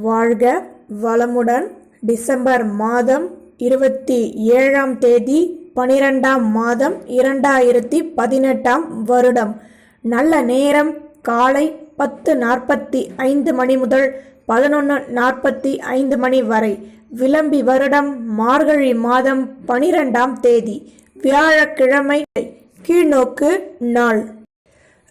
வாழ்க வளமுடன் டிசம்பர் மாதம் இருபத்தி ஏழாம் தேதி பனிரெண்டாம் மாதம் இரண்டாயிரத்தி பதினெட்டாம் வருடம். நல்ல நேரம் காலை பத்து நாற்பத்தி ஐந்து மணி முதல் பதினொன்று நாற்பத்தி ஐந்து மணி வரை. விளம்பி வருடம் மார்கழி மாதம் பனிரெண்டாம் தேதி. வியாழக்கிழமை கீழ்நோக்கு நாள்.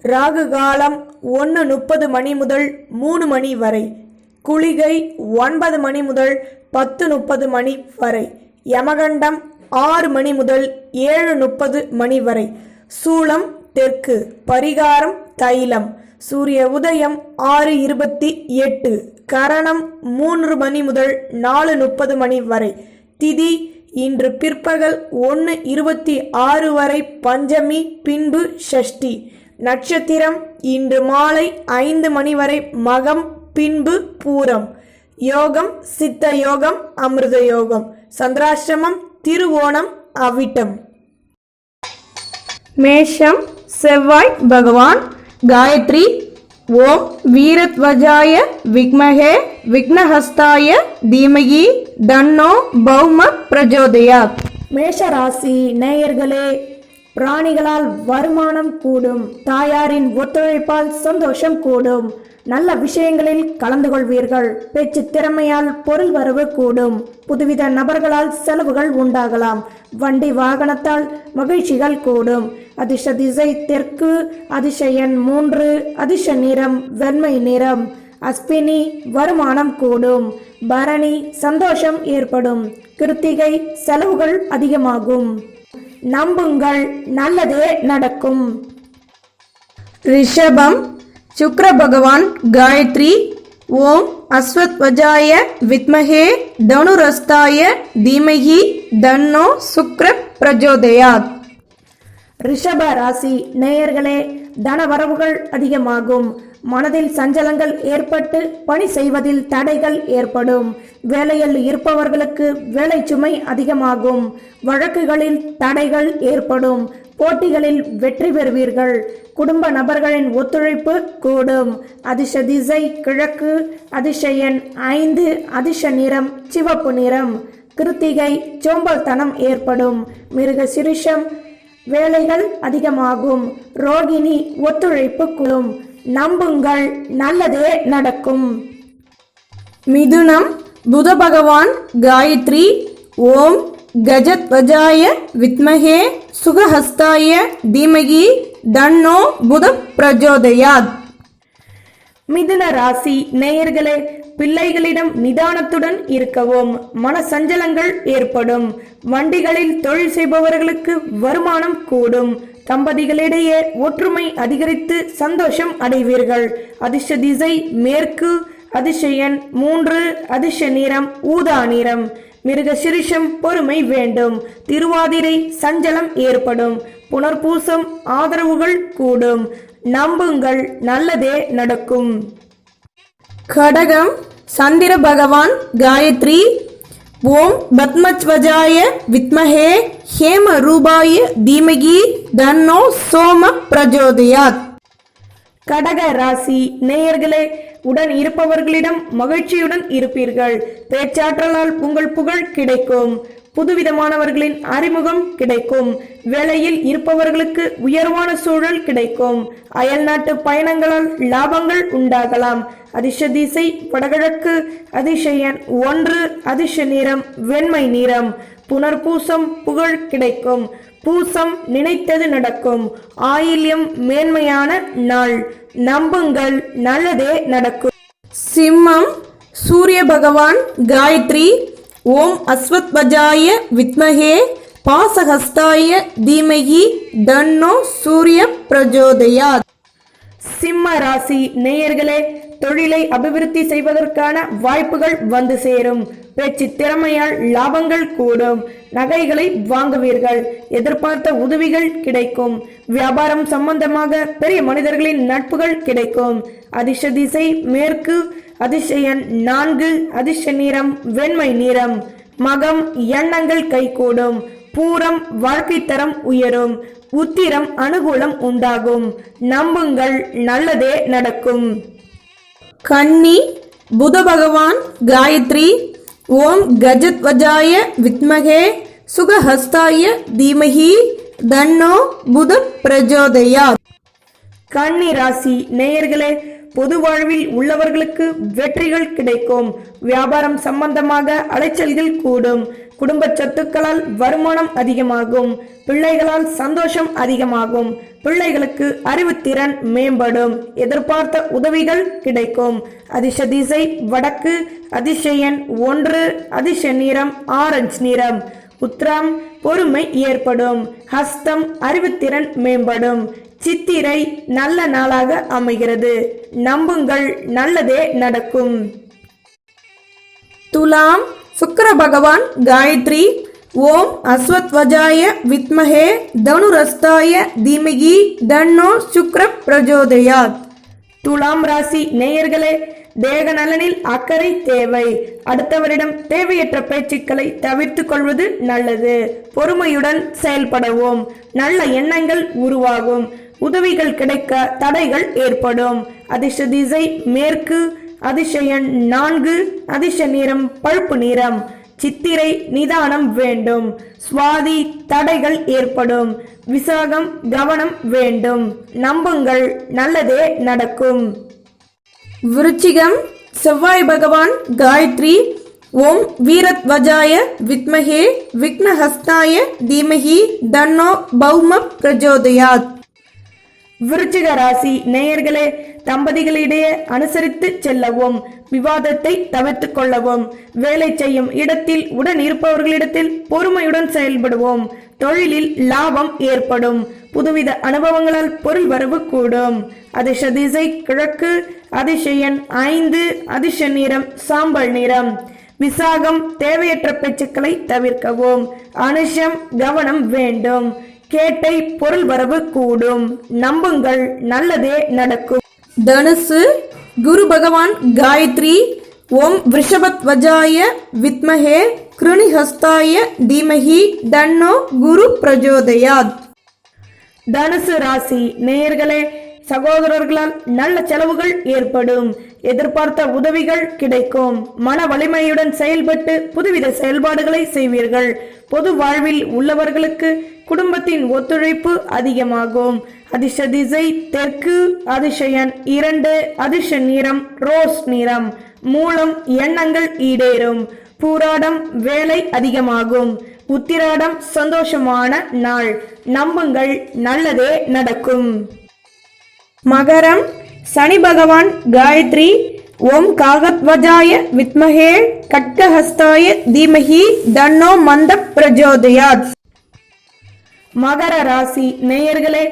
ராகு காலம் ஒன்று முப்பது மணி முதல் மூணு மணி வரை. குளிகை ஒன்பது மணி முதல் பத்து முப்பது மணி வரை. யமகண்டம் ஆறு மணி முதல் ஏழு முப்பது மணி வரை. சூளம் தெற்கு. பரிகாரம் தைலம். சூரிய உதயம் ஆறு இருபத்தி எட்டு. கரணம் மூன்று மணி முதல் நாலு முப்பது மணி வரை. திதி இன்று பிற்பகல் ஒன்று இருபத்தி ஆறு வரை பஞ்சமி பின்பு ஷஷ்டி. நட்சத்திரம் இன்று மாலை ஐந்து மணி வரை மகம் பின்பு பூரம். யோகம் சித்த யோகம் அமிர்த யோகம். சந்திராஷ்டமம் திருவோணம் அவிட்டம். மேஷம் செவ்வாய் பகவான். காயத்ரி ஓம் வீரத்வஜாய விக்மகே விக்னஹஸ்தாய தீமகி தன்னோ பௌம பிரஜோதயாத். மேஷ ராசி நேயர்களே பிராணிகளால் வருமானம் கூடும். தாயாரின் ஒத்துழைப்பால் சந்தோஷம் கூடும். நல்ல விஷயங்களில் கலந்து கொள்வீர்கள். பேச்சு திறமையால் பொருள் வரவு கூடும். புதுவித நபர்களால் செலவுகள் உண்டாகலாம். வண்டி வாகனத்தால் மகிழ்ச்சிகள் கூடும். அதிர்ஷ திசை தெற்கு அதிர்ஷ எண் மூன்று அதிர்ஷ நிறம் வெண்மை நிறம். அஸ்வினி வருமானம் கூடும். பரணி சந்தோஷம் ஏற்படும். கிருத்திகை செலவுகள் அதிகமாகும். நம்புங்கள் நல்லதே நடக்கும். ரிஷபம் சுக்ர பகவான் காயத்ரி ஓம் அஸ்வத்வஜாய வித்மகே தனுரஸ்தாய தீமகி தன்னோ சுக்ர பிரஜோதயாத். ரிஷப ராசி நேயர்களே தன வரவுகள் அதிகமாகும். மனதில் சஞ்சலங்கள் ஏற்பட்டு பணி செய்வதில் தடைகள் ஏற்படும். வேலையில் இருப்பவர்களுக்கு வேலை சுமை அதிகமாகும். வழக்குகளில் தடைகள் ஏற்படும். போட்டிகளில் வெற்றி பெறுவீர்கள். குடும்ப நபர்களின் ஒத்துழைப்பு கூடும். அதிர்ஷ திசை கிழக்கு அதிர்ஷயன் ஐந்து அதிர்ஷ நிறம் சிவப்பு நிறம். கிருத்திகை சோம்பல்தனம் ஏற்படும். மிருக சிருஷம் வேலைகள் அதிகமாகும். ரோகிணி ஒத்துழைப்பு குழும் நம்புங்கள் நல்லதே நடக்கும். மிதுனம் புத பகவான் காயத்ரி ஓம் கஜத்வஜாய வித்மகே சுகஹஸ்தாய தீமகி தன்னோ புத பிரஜோதயாத் மிதுன ராசி நேயர்களே பிள்ளைகளிடம் நிதானத்துடன் இருக்கவும் மன சஞ்சலங்கள் ஏற்படும் வண்டிகளில் தொழில் செய்பவர்களுக்கு வருமானம் கூடும் தம்பதிகளிடையே ஒற்றுமை அதிகரித்து சந்தோஷம் அடைவீர்கள். அதிர்ஷ திசை மேற்கு அதிர்ஷயன் மூன்று அதிர்ஷ நிறம் ஊதா நிறம். மிருக சிரிஷம் பொறுமை வேண்டும். திருவாதிரை சஞ்சலம் ஏற்படும். புனர்பூசம் ஆதரவுகள் கூடும். நம்புங்கள் நல்லதே நடக்கும். கடகம் சந்திர பகவான் காயத்ரி. ஓம் பத்மஸ்வஜாய வித்மஹே. ஹேம ரூபாய தீமகி. தன்னோ சோம பிரஜோதயாத். கடக ராசி நேயர்களே உடன் இருப்பவர்களிடம் மகிழ்ச்சியுடன் இருப்பீர்கள். பேச்சாற்றலால் உங்கள் புகழ் கிடைக்கும். புதுவிதமானவர்களின் அறிமுகம் கிடைக்கும். வேலையில் இருப்பவர்களுக்கு உயர்வான சூழல் கிடைக்கும். அயல்நாட்டு பயணங்களால் லாபங்கள் உண்டாகலாம். அதிர்ஷ திசை வடகிழக்கு அதிசயன் ஒன்று அதிர்ஷ நிறம் வெண்மை நிறம். புனர்பூசம் புகழ் கிடைக்கும். பூசம் நினைத்தது நடக்கும். ஆயில்யம் மேன்மையான நாள். நம்புங்கள் நல்லதே நடக்கும். சிம்மம் சூரிய பகவான் காயத்ரி ஓம் அஸ்வத்வஜாய வித்மகே பாசஹஸ்தாய தீமகி தன்னோ சூரிய பிரஜோதயாத். சிம்ம ராசி நேயர்களே தொழிலை அபிவிருத்தி செய்வதற்கான வாய்ப்புகள் வந்து சேரும். பேச்சு திறமையால் லாபங்கள் கூடும். நகைகளை வாங்குவீர்கள். எதிர்பார்த்த உதவிகள் கிடைக்கும். வியாபாரம் சம்பந்தமாக பெரிய மனிதர்களின் நட்புகள் கிடைக்கும். அதிர்ஷ திசை மேற்கு அதிசயன் நான்கு அதிர்ஷ நிறம் வெண்மை நிறம். மகம் எண்ணங்கள் கைகூடும். பூரம் வாழ்க்கை தரம் உயரும். உத்திரம் அனுகூலம் உண்டாகும். நம்புங்கள் நல்லதே நடக்கும். கன்னி புத பகவான் காயத்ரி ஓம் கஜத்வஜாய வித்மகே சுகஹஸ்தாய தீமகி தன்னோ புத பிரஜோதயா. கன்னி ராசி நேயர்களே பொது வாழ்வில் உள்ளவர்களுக்கு வெற்றிகள் கிடைக்கும். வியாபாரம் சம்பந்தமாக அலைச்சல்கள் கூடும். குடும்ப சொத்துக்களால் வருமானம் அதிகமாகும். பிள்ளைகளால் சந்தோஷம் அதிகமாகும். பிள்ளைகளுக்கு அறிவுத்திறன் மேம்படும். எதிர்பார்த்த உதவிகள் கிடைக்கும். அதிர்ஷ திசை வடக்கு அதிசயன் ஒன்று அதிர்ஷ நிறம் ஆரஞ்சு நிறம். உத்ரம் பொறுமை ஏற்படும். ஹஸ்தம் அறிவுத்திறன் மேம்படும். சித்திரை நல்ல நாளாக அமைகிறது. நம்புங்கள் நல்லதே நடக்கும். துலாம் சுக்கர பகவான் காயத்ரி ஓம் அஸ்வத்வஜாய வித்மஹே தனுரஸ்தாய தீமகி தன்னோ சுக்ர பிரஜோதயாத். துலாம் ராசி நேயர்களே தேக நலனில் அக்கறை தேவை. அடுத்தவரிடம் தேவையற்ற பேச்சுக்களை தவிர்த்து கொள்வது நல்லது. பொறுமையுடன் செயல்படவும். நல்ல எண்ணங்கள் உருவாகும். உதவிகள் கிடைக்க தடைகள் ஏற்படும். அதிர்ஷ்ட திசை மேற்கு அதிசயன் நான்கு அதிர்ஷ்ட நிறம் பழுப்பு நிறம். சித்திரை நிதானம் வேண்டும். சுவாதி தடைகள் ஏற்படும். விசாகம் கவனம் வேண்டும். நம்புங்கள் நல்லதே நடக்கும். விருச்சிகம் செவ்வாய் பகவான் காயத்ரி ஓம் வீரத்வஜாய வித்மகே விக்னஹஸ்தாய தீமகி தன்னோ பௌம பிரஜோதயாத். விருச்சிக ராசி நேயர்களே தம்பதிகளிடையே அனுசரித்து செல்லவும் விவாதத்தை தவிர்த்துக் கொள்ளவும் வேலை செய்யும் இடத்தில் உடன் இருப்பவர்களிடத்தில் பொறுமையுடன் செயல்படுவோம். தொழிலில் லாபம் ஏற்படும். புதுவித அனுபவங்களால் பொருள் வரவு கூடும். அதிர்ஷ திசை கிழக்கு அதிசயன் ஐந்து அதிர்ஷ நிறம் சாம்பல் நிறம். விசாகம் தேவையற்ற பேச்சுக்களை தவிர்க்கவும். அனுஷம் கவனம் வேண்டும். கேட்டை பொருள் வரவு கூடும். நம்புங்கள் நல்லதே நடக்கும். தனுசு குரு பகவான் காயத்ரி ஓம் விஷபத்வஜாய வித்மஹே கிருணிஹஸ்தாய தீமஹி தன்னோ குரு பிரஜோதயாத். தனுசு ராசி நேயர்களே சகோதரர்களால் நல்ல செலவுகள் ஏற்படும். எதிர்பார்த்த உதவிகள் கிடைக்கும். மன வலிமையுடன் செயல்பட்டு புதுவித செயல்பாடுகளை செய்வீர்கள். பொது வாழ்வில் உள்ளவர்களுக்கு குடும்பத்தின் ஒத்துழைப்பு அதிகமாகும். அதிர்ஷ திசை தெற்கு அதிசயன் இரண்டு அதிர்ஷ நிறம் ரோஸ் நிறம். மூலம் எண்ணங்கள் ஈடேறும். பூராடம் வேலை அதிகமாகும். உத்திராடம் சந்தோஷமான நாள். நம்புங்கள் நல்லதே நடக்கும். மகரம் சனி பகவான் காயத்ரி ஓம் காகத்வஜாய வித்மகே கட்கஹஸ்தாய தீமஹி தன்னோ மந்த பிரஜோதயாத். மகர ராசி நேயர்களே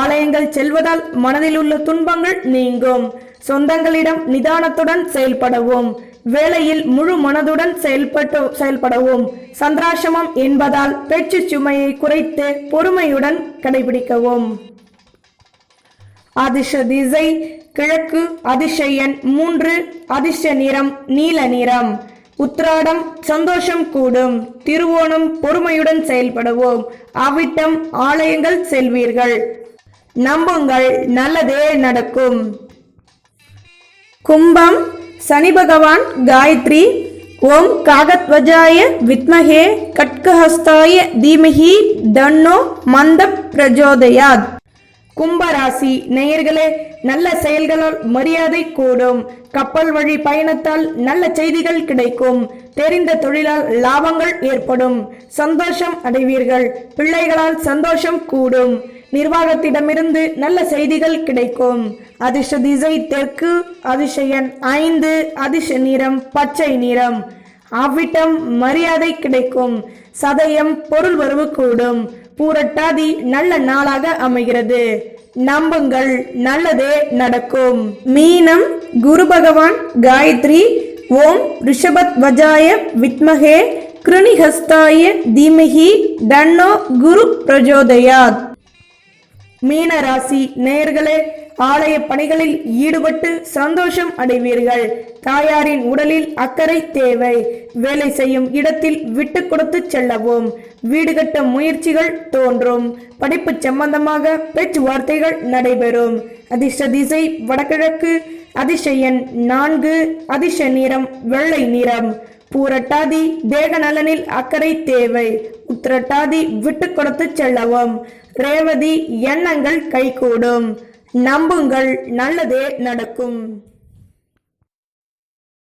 ஆலயங்கள் செல்வதால் மனதில் உள்ள துன்பங்கள் நீங்கும். சொந்தங்களிடம் நிதானத்துடன் செயல்படவும் வேலையில் முழு மனதுடன் செயல்பட்டு செயல்படவும் சந்திராசிரமம் என்பதால் பேச்சு சுமையை குறைத்து பொறுமையுடன் கடைபிடிக்கவும். அதிர்ஷ திசை கிழக்கு அதிசயன் மூன்று அதிர்ஷ்ட நிறம் நீல நிறம். உத்ராடம் சந்தோஷம் கூடும். திருவோணம் பொறுமையுடன் செயல்படுவோம். அவிட்டம் ஆலயங்கள் செல்வீர்கள். நம்புங்கள் நல்லதே நடக்கும். கும்பம் சனி பகவான் காயத்ரி. ஓம் காகத்வஜாய வித்மகே கட்கஹஸ்தாய தீமஹி தன்னோ மந்த பிரஜோதயாத். கும்பராசி நேயர்களே நல்ல செயல்களால் மரியாதை கூடும். கப்பல் வழி பயணத்தால் நல்ல செய்திகள் கிடைக்கும். தெரிந்த தொழிலால் லாபங்கள் ஏற்படும். சந்தோஷம் அடைவீர்கள். பிள்ளைகளால் சந்தோஷம் கூடும். நிர்வாகத்திடமிருந்து நல்ல செய்திகள் கிடைக்கும். அதிர்ஷ்ட திசை தெற்கு அதிசயன் ஐந்து அதிர்ஷ நிறம் பச்சை நிறம். அவ்விட்டம் மரியாதை கிடைக்கும். சதயம் பொருள் வரவு கூடும். பூரட்டாதி நல்ல நாளாக அமைகிறது. நம்புங்கள் நல்லதே நடக்கும். மீனம் குரு பகவான் காயத்ரி ஓம் ரிஷபத் வஜாய வித்மகே கிருணிஹஸ்தாய தீமகி தன்னோ குரு பிரஜோதயாத். மீன ராசி நேயர்களே ஆலய பணிகளில் ஈடுபட்டு சந்தோஷம் அடைவீர்கள். தாயாரின் உடலில் அக்கறை தேவை. வேலை செய்யும் இடத்தில் விட்டு கொடுத்து செல்லவும். வீடு கட்ட முயற்சிகள் தோன்றும். படிப்பு சம்பந்தமாக பேச்சுவார்த்தைகள் நடைபெறும். அதிர்ஷ்ட திசை வடகிழக்கு அதிசயன் எண் நான்கு அதிர்ஷ நிறம் வெள்ளை நிறம். பூரட்டாதி தேக நலனில் அக்கறை தேவை. உத்திரட்டாதி விட்டு கொடுத்து செல்லவும். ரேவதி எண்ணங்கள் கைகூடும். நம்புங்கள் நல்லதே நடக்கும்.